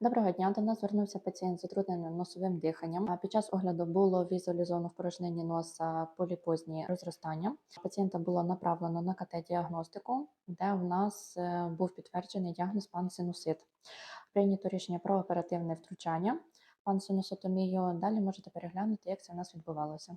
Доброго дня. До нас звернувся пацієнт з утрудненим носовим диханням. А Під час огляду було візуалізовано в порожнині носа поліпозні розростання. Пацієнта було направлено на КТ-діагностику, де в нас е, був підтверджений діагноз пансинусит. Прийнято рішення про оперативне втручання, пансинусотомію. Далі можете переглянути, як це в нас відбувалося.